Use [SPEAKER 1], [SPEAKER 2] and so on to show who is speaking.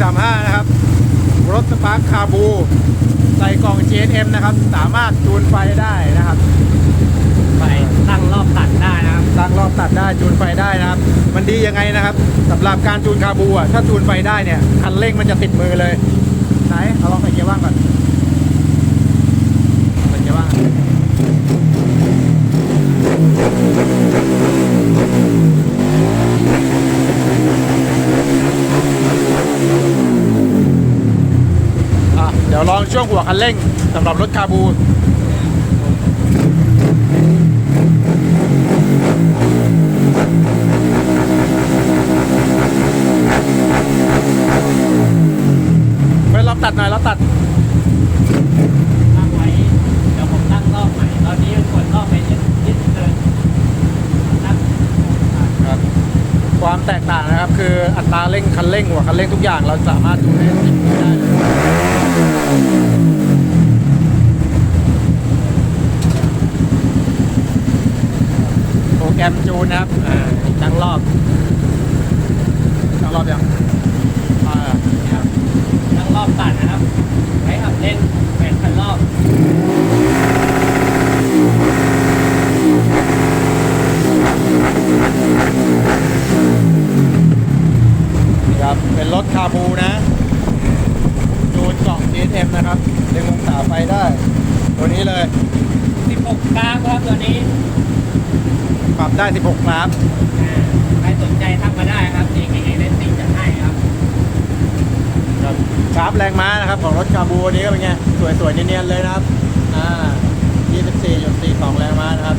[SPEAKER 1] 135 นะครับ รถสปาร์คคาบู ใส่กล่อง GNM นะครับ สามารถจูนไฟได้นะครับ
[SPEAKER 2] ไฟตั้งรอบตัดได้นะครับ
[SPEAKER 1] ตั้งรอบตัดได้จูนไฟได้นะครับ มันดียังไงนะครับสำหรับการจูนคาบูอะถ้าจูนไฟได้เนี่ยคันเร่งมันจะติดมือเลย ดี๋ยวลองช่วงหัวคันเร่งสำหรับรถคาบูไปลองตัดหน่อยแล้วตัด
[SPEAKER 2] ตั้งไว้เดี๋ยวผมตั้งรอบใหม่ตอนนี้กดรอบไปนิดนิดเกินตั้ง
[SPEAKER 1] ครับ ความแตกต่างนะครับ คืออัตราเร่งคันเร่งหัวคันเร่งทุกอย่างเราสามารถดูได้ติดมือได้เลยโปรแกรมจูนนะครับอ่าตั้งรอบตั้งรอบยังอ่า
[SPEAKER 2] นะครับตั้งรอบตัดนะครับใช้ขับเล่นแปดพันรอบ
[SPEAKER 1] นี่ครับเป็นรถคาบูนะจูนกล่อง GSM นะครับดึงองศาไฟได้ ตัวนี้เลย
[SPEAKER 2] 16กราฟครับตัวนี้
[SPEAKER 1] ปรับได้ 16 ครั
[SPEAKER 2] บ ใครสนใจทักมาได้ครับ JKA Racing จะให้ครับ
[SPEAKER 1] กราฟแรงม้านะครับ ของรถชาบูนนี้ก็เป็นไง สวยๆเนียนๆเลยนะครับ อ่า 24.42 แรงม้านะครับ